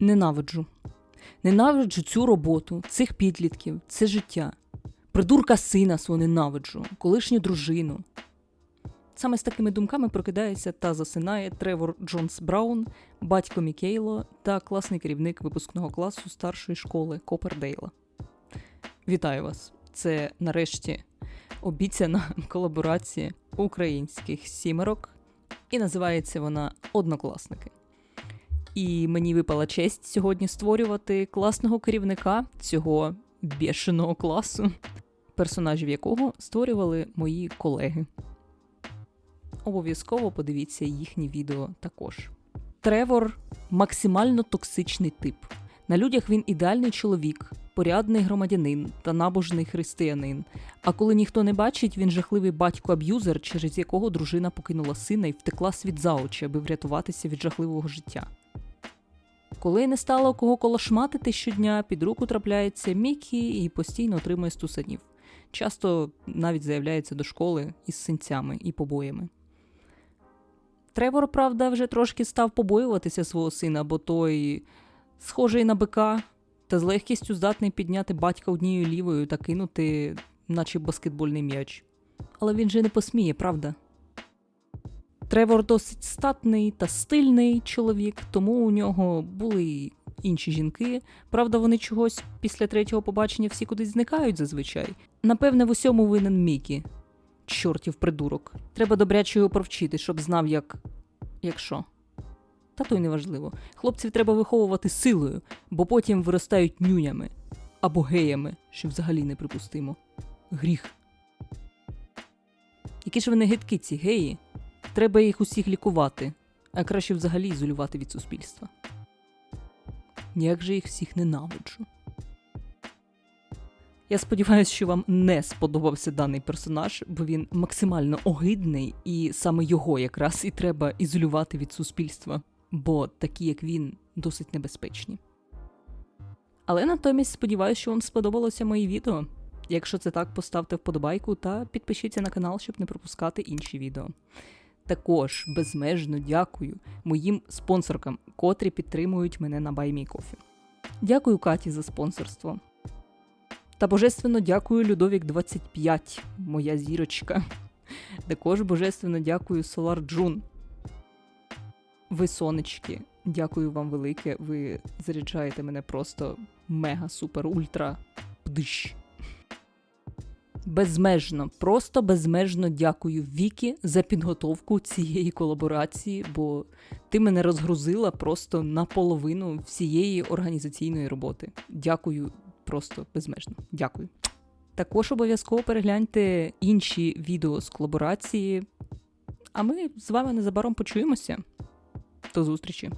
Ненавиджу. Ненавиджу цю роботу, цих підлітків, це життя. Придурка сина свого ненавиджу, колишню дружину. Саме з такими думками прокидається та засинає Тревор Джонс Браун, батько Мікейло та класний керівник випускного класу старшої школи Копердейла. Вітаю вас! Це нарешті обіцяна колаборація українських сімерок, і називається вона Однокласники. І мені випала честь сьогодні створювати класного керівника цього бешеного класу, персонажів якого створювали мої колеги. Обов'язково подивіться їхні відео також. Тревор максимально токсичний тип. На людях він ідеальний чоловік, порядний громадянин та набожний християнин. А коли ніхто не бачить, він жахливий батько-аб'юзер, через якого дружина покинула сина і втекла світ за очі, аби врятуватися від жахливого життя. Коли не стало кого колошматити щодня, під руку трапляється Мікі і постійно отримує стусанів. Часто навіть заявляється до школи із синцями і побоями. Тревор, правда, вже трошки став побоюватися свого сина, бо той схожий на бика, та з легкістю здатний підняти батька однією лівою та кинути, наче баскетбольний м'яч. Але він же не посміє, правда? Тревор досить статний та стильний чоловік, тому у нього були інші жінки. Правда, вони чогось після третього побачення всі кудись зникають зазвичай. Напевне, в усьому винен Мікі. Чортів придурок. Треба добряче його провчити, щоб знав, як. як що. Та то й неважливо. Хлопців треба виховувати силою, бо потім виростають нюнями або геями, що взагалі неприпустимо. Гріх. Які ж вони гидкі, ці геї? Треба їх усіх лікувати, а краще взагалі ізолювати від суспільства. Як же їх всіх ненавиджу. Я сподіваюся, що вам не сподобався даний персонаж, бо він максимально огидний, і саме його якраз і треба ізолювати від суспільства, бо такі, як він, досить небезпечні. Але натомість сподіваюся, що вам сподобалося моє відео. Якщо це так, поставте вподобайку та підпишіться на канал, щоб не пропускати інші відео. Також безмежно дякую моїм спонсоркам, котрі підтримують мене на BuyMeCoffee. Дякую Каті за спонсорство. Та божественно дякую Людовік 25, моя зірочка. Також божественно дякую Solar Джун. Ви сонечки, дякую вам велике. Ви заряджаєте мене просто мега супер ультра пдищ. Безмежно, просто безмежно дякую Вікі за підготовку цієї колаборації, бо ти мене розгрузила просто наполовину всієї організаційної роботи. Дякую просто безмежно. Дякую. Також обов'язково перегляньте інші відео з колаборації. А ми з вами незабаром почуємося. До зустрічі!